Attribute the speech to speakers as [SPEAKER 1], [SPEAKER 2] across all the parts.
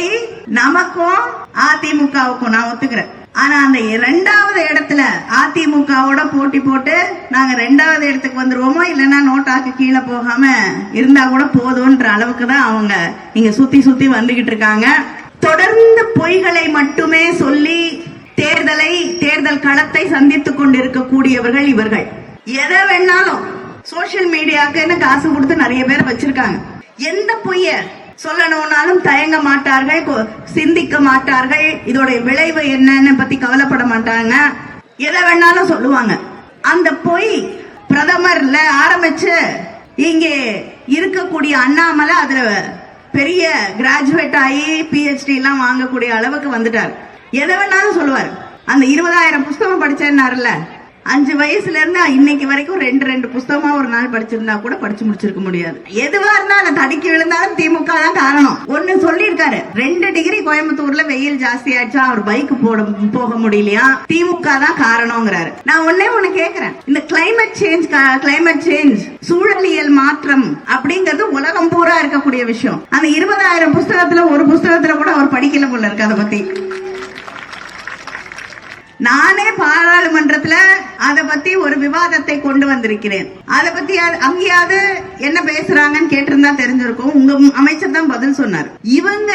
[SPEAKER 1] போட்டி நமக்கும் அதிமுகவுக்கும் நான் ஒத்துக்கிறேன். ஆனா அந்த இரண்டாவது இடத்துல அதிமுகவோட போட்டி போட்டு நாங்க ரெண்டாவது இடத்துக்கு வந்துருவோமோ இல்லைன்னா நோட்டாக்கு கீழே போகாம இருந்தா கூட போதும்ன்ற அளவுக்கு தான் அவங்க இங்க சுத்தி சுத்தி வந்துகிட்டு இருக்காங்க. தொடர்ந்து பொய்களை மட்டுமே சொல்லி தேர்தலை தேர்தல் களத்தை சந்தித்துக் கொண்டிருக்கக்கூடியவர்கள் இவர்கள். எதை வேணாலும் சோசியல் மீடியாக்குன்னு காசு கொடுத்து நிறைய பேர் வச்சிருக்காங்க. எந்த பொய்ய சொல்லணும்னாலும் தயங்க மாட்டார்கள் சிந்திக்க மாட்டார்கள். இதோட விளைவு என்னன்னு பத்தி கவலைப்பட மாட்டாங்க. எதை வேணாலும் சொல்லுவாங்க. அந்த பொய் பிரதமர்ல ஆரம்பிச்சு இங்கே இருக்கக்கூடிய அண்ணாமலை அதுல பெரிய கிராஜுவேட் ஆகி பிஹெச்டி எல்லாம் வாங்கக்கூடிய அளவுக்கு வந்துட்டார். எதை வேணாலும் சொல்லுவார். அந்த இருபதாயிரம் புஸ்தகம் படிச்சேன்னாருல அஞ்சு வயசுல இருந்து இன்னைக்கு வரைக்கும் ரெண்டு ரெண்டு புஸ்தகமா ஒரு நாள் படிச்சிருந்தா கூட படிச்சு முடிச்சிருக்க முடியாது. எதுவா இருந்தாலும் தடுக்கி விழுந்தாலும் திமுக தான் காரணம். ஒண்ணு சொல்லியிருக்காரு ரெண்டு டிகிரி கோயம்புத்தூர்ல வெயில் ஜாஸ்தி ஆயிடுச்சா அவர் பைக் போட போக முடியலையா? திமுக தான் காரணம்ங்கிறாரு. நான் ஒன்னே ஒண்ணு கேக்குறேன். இந்த கிளைமேட் சேஞ்ச் கிளைமேட் சேஞ்ச் சூழலியல் மாற்றம் அப்படிங்கிறது உலகம் பூரா இருக்கக்கூடிய விஷயம். அந்த இருபதாயிரம் புஸ்தகத்துல ஒரு புஸ்தகத்துல கூட அவர் படிக்கல போல இருக்கு அதை பத்தி. நானே பாராளுமன்றத்துல அத பத்தி ஒரு விவாதத்தை கொண்டு வந்திருக்கிறேன். அத பத்தி அங்கேயாவது என்ன பேசுறாங்கன்னு கேட்டிருந்தா தெரிஞ்சிருக்கும். உங்க அமைச்சர் தான் பதில் சொன்னார். இவங்க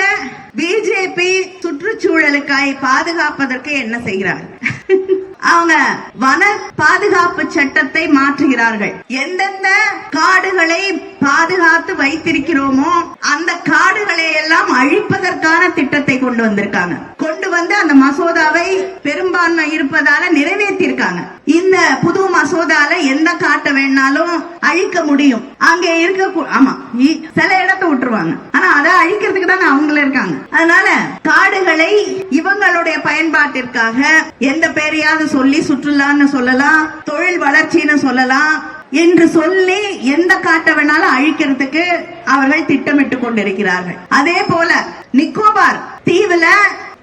[SPEAKER 1] பிஜேபி சுற்றுச்சூழலுக்காய் பாதுகாப்பதற்கு என்ன செய்கிறார்? அவங்க வன பாதுகாப்பு சட்டத்தை மாற்றுகிறார்கள். எந்தெந்த காடுகளை பாதுகாத்து வைத்திருக்கிறோமோ அந்த காடுகளை எல்லாம் அழிப்பதற்கான திட்டத்தை கொண்டு வந்திருக்காங்க. கொண்டு வந்து அந்த மசோதாவை பெரும்பான்மை இருப்பதால நிறைவேற்றிருக்காங்க. இந்த புது மசோதால எந்த காட்டை வேணாலும் அழிக்க முடியும். அங்க இருக்க கூ- ஆமா இ- சில இடத்தை விட்டுருவாங்க. ஆனா அதை அழிக்கிறதுக்கு தான் அவங்கள இருக்காங்க. அதனால காடுகளை இவங்களுடைய பயன்பாட்டிற்காக எந்த பேரையாவது சொல்லி சுற்றுலான்னு சொல்லலாம் தொழில் வளர்ச்சின்னு சொல்லலாம் என்று சொல்லி எந்த காட்டை வேணாலும் அழிக்கிறதுக்கு அவர்கள் திட்டமிட்டு கொண்டிருக்கிறார்கள். அதே போல நிக்கோபார் தீவுல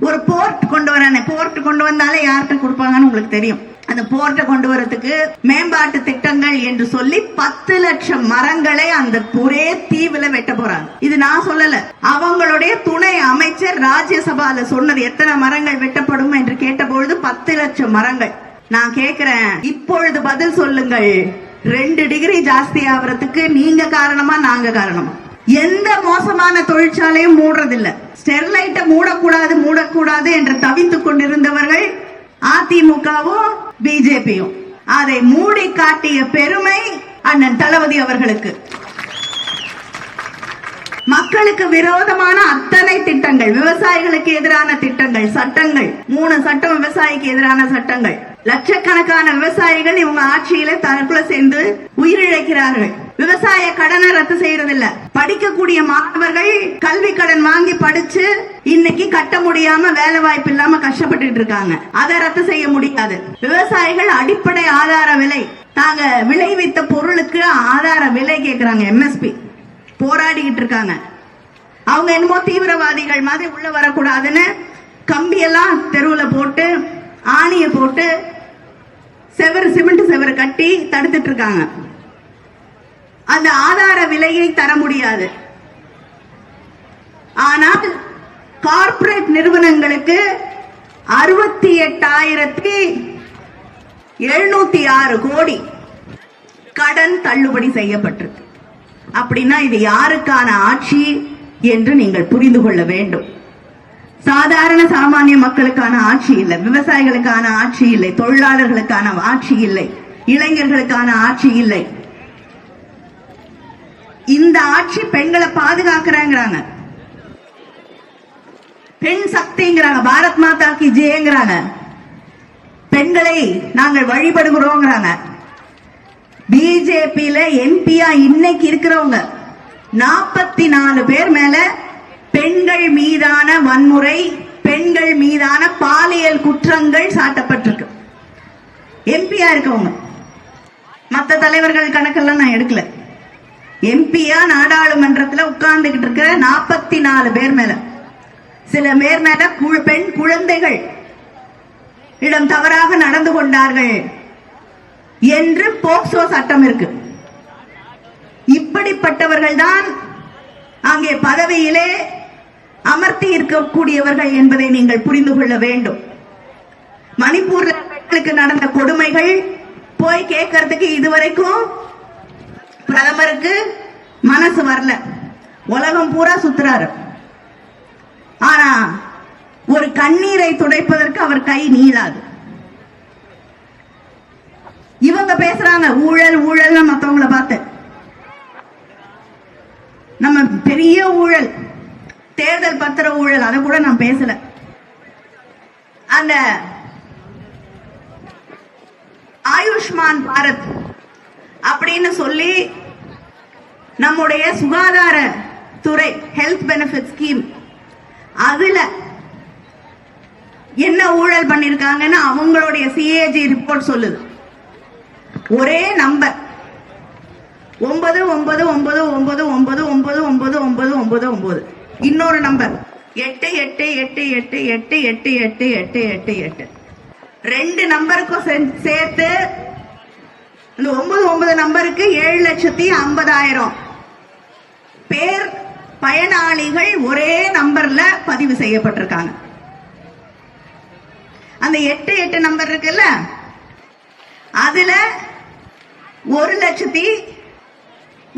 [SPEAKER 1] ஒரு போர்ட் கொண்டு வரானே. போர்ட் கொண்டு வந்தாலே யார்கிட்ட கொடுப்பாங்கன்னு உங்களுக்கு தெரியும். அந்த போர்ட்டை கொண்டு வரதுக்கு மேம்பாட்டு திட்டங்கள் என்று சொல்லி பத்து லட்சம் மரங்களை அந்த ஒரே தீவுல வெட்ட போறாங்க. இது நான் சொல்லல. அவங்களுடைய துணை அமைச்சர் ராஜ்யசபால சொன்னது எத்தனை மரங்கள் வெட்டப்படும் என்று கேட்டபொழுது பத்து லட்சம் மரங்கள். நான் கேக்குறேன். இப்பொழுது பதில் சொல்லுங்கள். ரெண்டு டிகிரி ஜாஸ்தி ஆகுறதுக்கு நீங்க காரணமா நாங்க காரணமா? எந்த மோசமான தொழிற்சாலையும் மூடுறதில்ல. ஸ்டெர்லைட்டை மூடக்கூடாது மூடக்கூடாது என்று தவித்துக் கொண்டிருந்தவர்கள் அதிமுகவும் பிஜேபியும். அதை மூடி காட்டிய பெருமை அண்ணன் தளபதி அவர்களுக்கு. மக்களுக்கு விரோதமான அத்தனை திட்டங்கள் விவசாயிகளுக்கு எதிரான திட்டங்கள் சட்டங்கள் மூணு சட்டம் விவசாயிக்கு எதிரான சட்டங்கள். லட்சக்கணக்கான விவசாயிகள் இவங்க ஆட்சியில தனக்குள்ள சேர்ந்து உயிரிழக்கிறார்கள். விவசாய கடனை ரத்து செய்யறதில்ல. படிக்கக்கூடிய மாணவர்கள் கல்வி கடன் வாங்கி படிச்சு இன்னைக்கு கட்ட முடியாம வேலை வாய்ப்பு இல்லாம கஷ்டப்பட்டுட்டு இருக்காங்க. அதை ரத்து செய்ய முடியாது. விவசாயிகள் அடிப்படை ஆதார விலை. தாங்க விளைவித்த பொருளுக்கு ஆதார விலை கேக்குறாங்க எம்எஸ்பி போராடிக்கிட்டு இருக்காங்க. அவங்க என்னமோ தீவிரவாதிகள் மாதிரி உள்ள வரக்கூடாதுன்னு கம்பியெல்லாம் தெருவுல போட்டு ஆணிய போட்டு செவரு சிமெண்ட் செவரு கட்டி தடுத்துட்டு இருக்காங்க அந்த ஆதார விலையை தர முடியாது. ஆனால் கார்ப்பரேட் நிறுவனங்களுக்கு அறுபத்தி எட்டாயிரத்தி எழுநூத்தி ஆறு கோடி கடன் தள்ளுபடி செய்யப்பட்டிருக்கு. அப்படின்னா இது யாருக்கான ஆட்சி என்று நீங்கள் புரிந்து கொள்ள வேண்டும். சாதாரண சாமானிய மக்களுக்கான ஆட்சி இல்லை. விவசாயிகளுக்கான ஆட்சி இல்லை. தொழிலாளர்களுக்கான ஆட்சி இல்லை. இளைஞர்களுக்கான ஆட்சி இல்லை. இந்த ஆட்சி பெண்களை பாதுகாக்கிறாங்கிறாங்க. பெண் சக்திங்கிறாங்க. பாரத் மாதா கி ஜெயங்கிறாங்க. பெண்களை நாங்கள் வழிபடுகிறோங்கிறாங்க. பிஜேபியில எம்பியா இன்னைக்கு இருக்கிறவங்க. நாற்பத்தி நாலு பேர் மேல பெண்கள் மீதான வன்முறை பெண்கள் மீதான பாலியல் குற்றங்கள் சாட்டப்பட்டிருக்கு. எம்பியா இருக்கவங்க. மற்ற தலைவர்கள் கணக்கெல்லாம் நான் எடுக்கல. எம்பியா நாடாளுமன்றத்தில் உட்கார்ந்துகிட்டு இருக்கிற நாற்பத்தி நாலு பேர் மேல. சில பேர் மேல கு- பெண் குழந்தைகள் இடம் தவறாக நடந்து கொண்டார்கள் என்று போக்சோ சட்டம் இருக்கு. இப்படிப்பட்டவர்கள் தான் அங்கே பதவியிலே அமர்த்தி இருக்கக்கூடியவர்கள் என்பதை நீங்கள் புரிந்து கொள்ள வேண்டும். மணிப்பூர்ல பெண்களுக்கு நடந்த கொடுமைகள் போய் கேட்கறதுக்கு இதுவரைக்கும் பிரதமருக்கு மனசு வரல. உலகம் பூரா சுத்துறாரு. ஆனா ஒரு கண்ணீரை துடைப்பதற்கு அவர் கை நீளாது. இவங்க பேசுறாங்க ஊழல் ஊழல் மத்தவங்கள பார்த்து. நம்ம பெரிய ஊழல். தேர்தல் பத்திர ஊழல் அதை கூட நான் பேசல. அந்த ஆயுஷ்மான் பாரத் அப்படின்னு சொல்லி நம்முடைய சுகாதார துறை ஹெல்த் பெனிஃபிட் ஸ்கீம் அதுல என்ன ஊழல் பண்ணிருக்காங்கன்னு அவங்களுடைய சிஏஜி ரிப்போர்ட் சொல்லுது. ஒரே நம்பர். ஒன்பது ஒன்பது ஒன்பது ஒன்பது ஒன்பது ஒன்பது ஒன்பது ஒன்பது ஒன்பது ஒன்பது. இன்னொரு நம்பர் எட்டு எட்டு எட்டு எட்டு எட்டு எட்டு எட்டு எட்டு எட்டு எட்டு. ரெண்டு நம்பருக்கும் சேர்த்து இந்த ஒன்பது ஒன்பது நம்பருக்கு ஏழு லட்சத்தி ஐம்பதாயிரம். பேர் பயனாளிகள் ஒரே நம்பர்ல பதிவு செய்யப்பட்டிருக்காங்க. அந்த எட்டு எட்டு நம்பர் இருக்குல்ல? அதுல ஒரு லட்சத்தி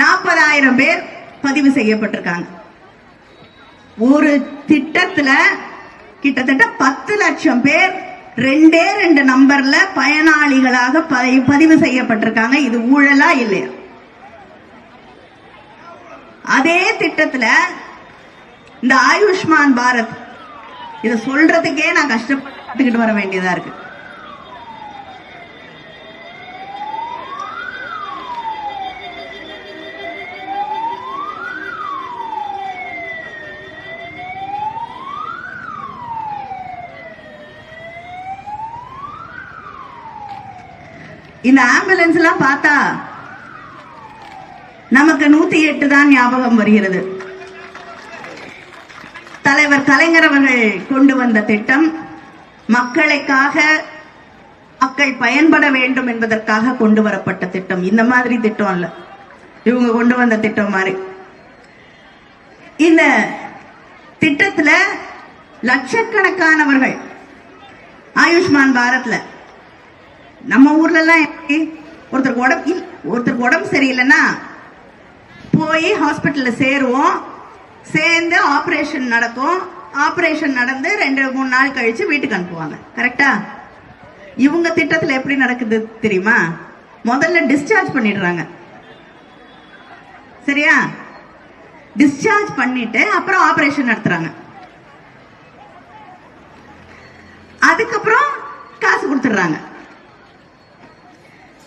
[SPEAKER 1] நாற்பதாயிரம் பேர் பதிவு செய்யப்பட்டிருக்காங்க. ஒரு திட்டத்துல கிட்டத்தட்ட பத்து லட்சம் பேர் ரெண்டே ரெண்டு நம்பர்ல பயனாளிகளாக பதிவு செய்யப்பட்டிருக்காங்க. இது ஊழலா இல்லையா? அதே திட்டத்துல இந்த ஆயுஷ்மான் பாரத் இத சொல்றதுக்கே நான் கஷ்டப்பட்டுக்கிட்டு வர வேண்டியதா இருக்கு. இந்த ஆம்புலன்ஸ் எல்லாம் பார்த்தா நமக்கு நூத்தி எட்டு தான் ஞாபகம் வருகிறது. தலைவர் கலைஞர் அவர்கள் கொண்டு வந்த திட்டம் மக்களுக்காக மக்கள் பயன்பட வேண்டும் என்பதற்காக கொண்டு வரப்பட்ட திட்டம். இந்த மாதிரி திட்டம் அல்ல. இவங்க கொண்டு வந்த திட்டம் மாதிரி. இந்த திட்டத்துல லட்சக்கணக்கானவர்கள் ஆயுஷ்மான் பாரத்ல நம்ம ஊர்ல எல்லாம் எப்படி? ஒருத்தருக்கு உடம்பு ஒருத்தருக்கு உடம்பு சரியில்லைன்னா போய் ஹாஸ்பிட்டல்ல சேருவோம். சேர்ந்து ஆபரேஷன் நடக்கும் ஆபரேஷன் நடந்து ரெண்டு மூணு நாள் கழிச்சு வீட்டுக்கு அனுப்புவாங்க. கரெக்டா இவங்க திட்டத்துல எப்படி நடக்குது தெரியுமா? முதல்ல டிஸ்சார்ஜ் பண்ணிடுறாங்க. சரியா? டிஸ்சார்ஜ் பண்ணிட்டு அப்புறம் ஆபரேஷன் நடத்துறாங்க அதுக்கப்புறம் காசு கொடுத்துடுறாங்க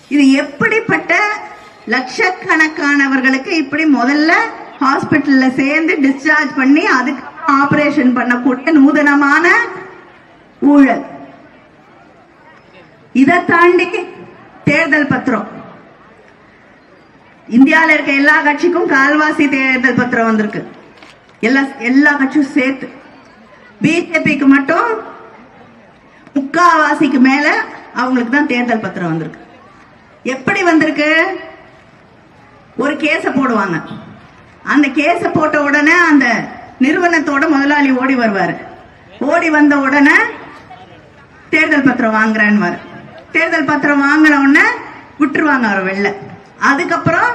[SPEAKER 1] இது எப்படிப்பட்ட லட்சக்கணக்கானவர்களுக்கு இப்படி முதல்ல ஹாஸ்பிட்டல்ல சேர்ந்து டிஸ்சார்ஜ் பண்ணி அதுக்கப்புறம் ஆபரேஷன் பண்ணக்கூடிய நூதனமான ஊழல். இதை தாண்டி தேர்தல் பத்திரம். இந்தியாவில் இருக்க எல்லா கட்சிக்கும் கால்வாசி தேர்தல் பத்திரம் வந்திருக்கு. எல்லா எல்லா கட்சியும் சேர்த்து. பிஜேபிக்கு மட்டும் முக்காவாசிக்கு மேல அவங்களுக்கு தான் தேர்தல் பத்திரம் வந்திருக்கு. எப்படி வந்திருக்கு? ஒரு கேஸை போடுவாங்க. அந்த கேஸை போட்ட உடனே அந்த நிறுவனத்தோட முதலாளி ஓடி வருவாரு. ஓடி வந்த உடனே தேர்தல் பத்திரம் வாங்குறேன்னு தேர்தல் பத்திரம் வாங்கின உடனே விட்டுருவாங்க அவர் வெளில. அதுக்கப்புறம்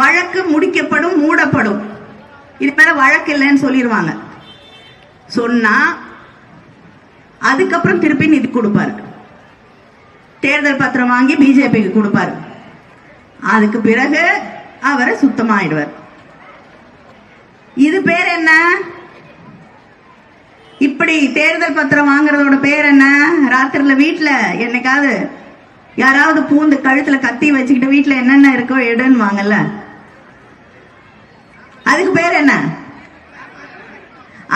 [SPEAKER 1] வழக்கு முடிக்கப்படும் மூடப்படும். இது மேல வழக்கு இல்லைன்னு சொல்லிடுவாங்க சொன்னா அதுக்கப்புறம் திருப்பி நிதி கொடுப்பாரு. தேர்தல் பத்திரம் வாங்கி பிஜேபிக்கு கொடுப்பார். அதுக்கு பிறகு அவரை சுத்தமாயிடுவார். இது பேர் என்ன? இப்படி தேர்தல் பத்திரம் வாங்குறதோட பேர் என்ன? ராத்திரில வீட்டுல என்னைக்காவது யாராவது பூந்து கழுத்துல கத்தி வச்சுக்கிட்டு வீட்டுல என்னென்ன இருக்கோ எடுன்னு வாங்கல்ல. அதுக்கு பேர் என்ன?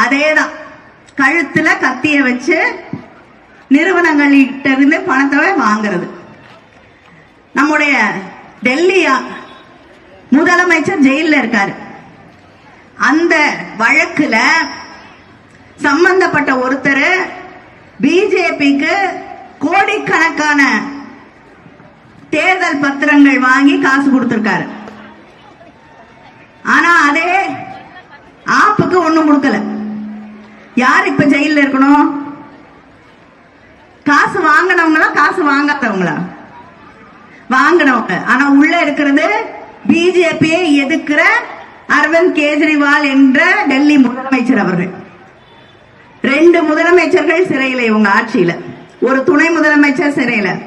[SPEAKER 1] அதேதான். கழுத்துல கத்திய வச்சு நிறுவனங்கள்கிட்ட இருந்து பணத்தை வாங்குறது. நம்முடைய டெல்லி முதலமைச்சர் ஜெயில இருக்காரு. அந்த வழக்குல சம்பந்தப்பட்ட ஒருத்தர் பிஜேபிக்கு கோடிக்கணக்கான தேர்தல் பத்திரங்கள் வாங்கி காசு கொடுத்திருக்காரு. ஆனா அதே ஆப்புக்கு ஒண்ணும் கொடுக்கல. யார் இப்ப ஜெயில இருக்கணும்? காசு வாங்கினவங்களா காசு வாங்காதவங்களா? வாங்கினவங்க. ஆனா உள்ள இருக்கிறது பிஜேபியை எதிர்க்கிற அரவிந்த் கெஜ்ரிவால் என்ற டெல்லி முதலமைச்சர் அவர்கள். ரெண்டு முதலமைச்சர்கள் சிறையில இவங்க ஆட்சியில. ஒரு துணை முதலமைச்சர் சிறையில.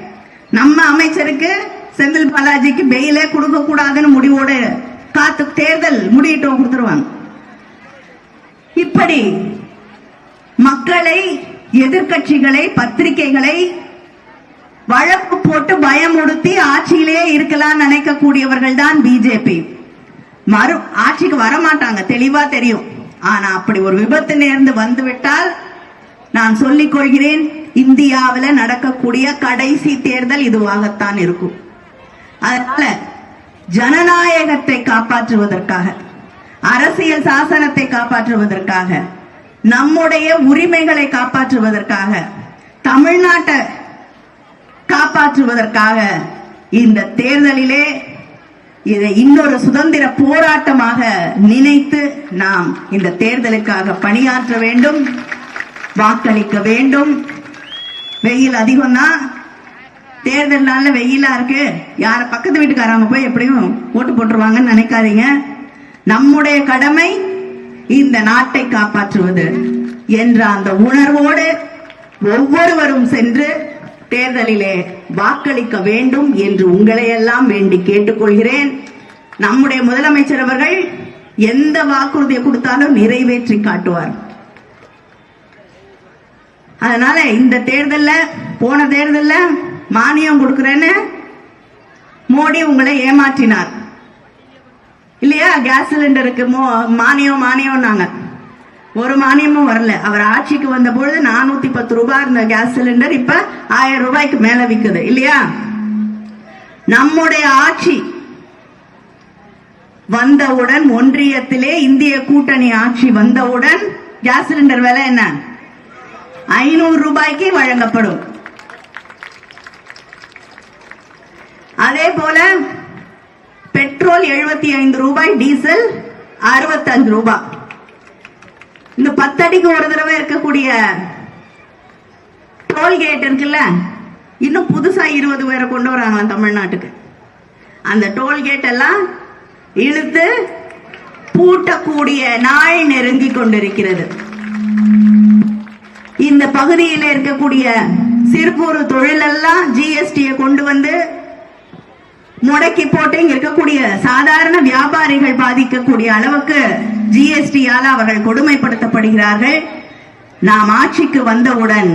[SPEAKER 1] நம்ம அமைச்சருக்கு செந்தில் பாலாஜிக்கு பெயிலே கொடுக்க கூடாதுன்னு முடிவோடு காத்து தேர்தல் முடியிட்டோம் கொடுத்துருவாங்க. இப்படி மக்களை எதிர்க்கட்சிகளை பத்திரிகைகளை வழக்கு போட்டு பயமுடுத்தி ஆட்சியிலேயே இருக்கலாம் நினைக்கக்கூடியவர்கள் தான் பிஜேபி மறு ஆட்சிக்கு வர மாட்டாங்க தெளிவா தெரியும். ஆனா அப்படி ஒரு விபத்து நேர்ந்து வந்துவிட்டால் நான் சொல்லிக் கொள்கிறேன் இந்தியாவில் நடக்கக்கூடிய கடைசி தேர்தல் இதுவாகத்தான் இருக்கும். அதனால ஜனநாயகத்தை காப்பாற்றுவதற்காக அரசியல் சாசனத்தை காப்பாற்றுவதற்காக நம்முடைய உரிமைகளை காப்பாற்றுவதற்காக தமிழ்நாட்டை காப்பாற்றுவதற்காக இந்த தேர்தலிலே இதை இன்னொரு சுதந்திர போராட்டமாக நினைத்து நாம் இந்த தேர்தலுக்காக பணியாற்ற வேண்டும் வாக்களிக்க வேண்டும். வெயில் அதிகம்தான் தேர்தல் நாள்ல வெயிலா இருக்கு. யார பக்கத்து வீட்டுக்காரங்க போய் எப்படியும் ஓட்டு போட்டுருவாங்கன்னு நினைக்காதீங்க. நம்முடைய கடமை இந்த நாட்டை காப்பாற்றுவது என்ற அந்த உணர்வோடு ஒவ்வொருவரும் சென்று தேர்தலிலே வாக்களிக்க வேண்டும் என்று உங்களையெல்லாம் வேண்டி கேட்டுக்கொள்கிறேன். நம்முடைய முதலமைச்சர் அவர்கள் எந்த வாக்குறுதியை கொடுத்தாலும் நிறைவேற்றி காட்டுவார். அதனால இந்த தேர்தல்ல போன தேர்தல்ல மானியம் கொடுக்குறேன்னு மோடி உங்களை ஏமாற்றினார். இல்லையா? கேஸ் சிலிண்டருக்கு மோ- மானியம் மானியம்னாங்க. ஒரு மானியமும் வரல. அவர் ஆட்சிக்கு வந்த பொழுது நானூத்தி பத்து ரூபாய் இருந்த கேஸ் சிலிண்டர் இப்ப ஆயிரம் ரூபாய்க்கு மேல விக்குது. இல்லையா? நம்முடைய ஆட்சி வந்தவுடன் ஒன்றியத்திலே இந்திய கூட்டணி ஆட்சி வந்தவுடன் கேஸ் சிலிண்டர் விலை என்ன? ஐநூறு ரூபாய்க்கு வழங்கப்படும். அதே போல பெட்ரோல் எழுபத்தி ஐந்து ரூபாய் டீசல் அறுபத்தஞ்சு ரூபாய். இந்த பத்தடிக்கு ஒரு தடவை இருக்கக்கூடிய டோல்கேட் இருக்குல்ல இன்னும் புதுசா இருபது பேரை கொண்டு வராங்களாம் தமிழ்நாட்டுக்கு. அந்த டோல்கேட் எல்லாம் இழுத்து பூட்டக்கூடிய நாள் நெருங்கி கொண்டிருக்கிறது. இந்த பகுதியில் இருக்கக்கூடிய சிறு குறு தொழிலெல்லாம் ஜிஎஸ்டியை கொண்டு வந்து முடக்கி போட்டு இங்க இருக்கக்கூடிய சாதாரண வியாபாரிகள் பாதிக்கக்கூடிய அளவுக்கு ஜிஎஸ்டியால் அவர்கள் கொடுமைப்படுத்தப்படுகிறார்கள். நாம் ஆட்சிக்கு வந்தவுடன்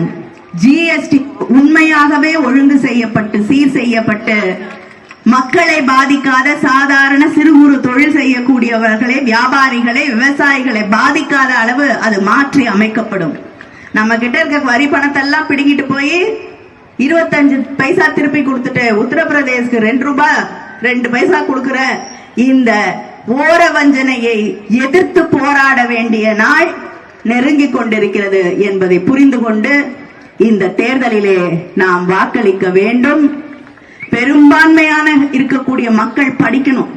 [SPEAKER 1] ஜிஎஸ்டி உண்மையாகவே ஒழுங்கு செய்யப்பட்டு சீர் செய்யப்பட்டு மக்களை பாதிக்காத சாதாரண சிறு குறு தொழில் செய்யக்கூடியவர்களை வியாபாரிகளை விவசாயிகளை பாதிக்காத அளவு அது மாற்றி அமைக்கப்படும். நம்ம கிட்ட இருக்க வரி பணத்தெல்லாம் பிடிங்கிட்டு போய் இருபத்தஞ்சு பைசா திருப்பி கொடுத்துட்டு உத்தரப்பிரதேசுக்கு ரெண்டு ரூபாய் ரெண்டு பைசா கொடுக்குற இந்த ஓர வஞ்சனையை எதிர்த்து போராட வேண்டிய நாள் நெருங்கிக் கொண்டிருக்கிறது என்பதை புரிந்து கொண்டு இந்த தேர்தலிலே நாம் வாக்களிக்க வேண்டும். பெரும்பான்மையான இருக்கக்கூடிய மக்கள் படிக்கணும்.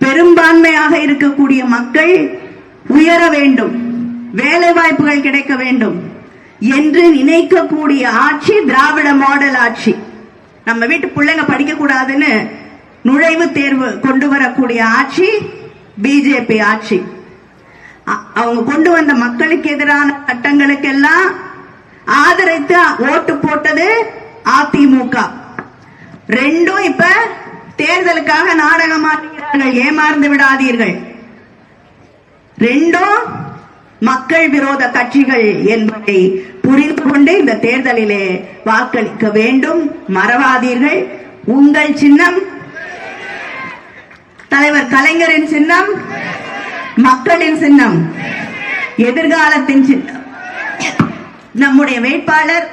[SPEAKER 1] பெரும்பான்மையாக இருக்கக்கூடிய மக்கள் உயர வேண்டும். வேலை வாய்ப்புகள் கிடைக்க வேண்டும். என்று நினைக்கக்கூடிய ஆட்சி திராவிட மாடல் ஆட்சி. நம்ம வீட்டு பிள்ளைங்க படிக்க கூடாதுன்னு நுழைவு தேர்வு கொண்டு வரக்கூடிய ஆட்சி பிஜேபி ஆட்சி. அ- அவங்க கொண்டு வந்த மக்களுக்கு எதிரான சட்டங்களுக்கெல்லாம் ஆதரித்து ஓட்டு போட்டது அதிமுக. ரெண்டும் இப்ப தேர்தலுக்காக நாடகமாடுகிறார்கள் ஏமாந்து விடாதீர்கள். ரெண்டும் மக்கள் விரோத கட்சிகள் என்பதை புரிந்து கொண்டு இந்த தேர்தலிலே வாக்களிக்க வேண்டும். மறவாதீர்கள். உங்கள் சின்னம். தலைவர் கலைஞரின் சின்னம். மக்களின் சின்னம். எதிர்காலத்தின் சின்னம். நம்முடைய வேட்பாளர்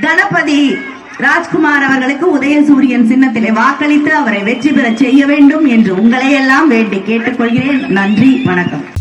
[SPEAKER 1] கணபதி ராஜ்குமார் அவர்களுக்கு உதயசூரியன் சின்னத்திலே வாக்களித்து அவரை வெற்றி பெற செய்ய வேண்டும் என்று உங்களையெல்லாம் வேண்டி கேட்டுக்கொள்கிறேன். நன்றி. வணக்கம்.